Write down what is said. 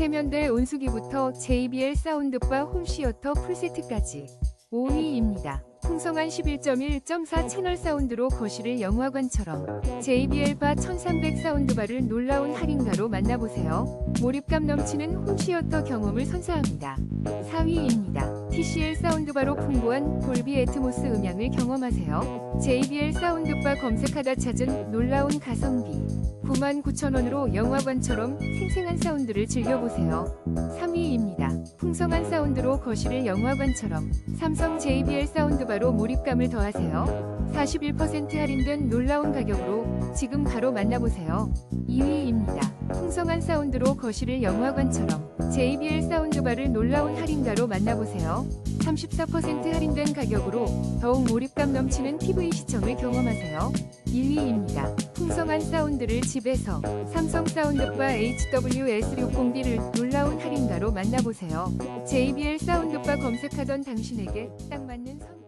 세면대 온수기부터 JBL 사운드바 홈시어터 풀세트까지 5위입니다. 풍성한 11.1.4 채널 사운드로 거실을 영화관처럼 JBL 바 1300 사운드바를 놀라운 할인가로 만나보세요. 몰입감 넘치는 홈시어터 경험을 선사합니다. 4위입니다. TCL 사운드바로 풍부한 돌비 애트모스 음향을 경험하세요. JBL 사운드바 검색하다 찾은 놀라운 가성비 99,000원으로 영화관처럼 생생한 사운드를 즐겨보세요. 3위입니다. 풍성한 사운드로 거실을 영화관처럼 삼성 JBL 사운드바로 몰입감을 더하세요. 41% 할인된 놀라운 가격으로 지금 바로 만나보세요. 2위입니다. 풍성한 사운드로 거실을 영화관처럼 JBL 사운드바를 놀라운 할인가로 만나보세요. 34% 할인된 가격으로 더욱 몰입감 넘치는 TV 시청을 경험하세요. 1위입니다. 풍성한 사운드를 집에서 삼성 사운드바 HWS60B를 놀라운 할인가로 만나보세요. JBL 사운드바 검색하던 당신에게 딱 맞는 선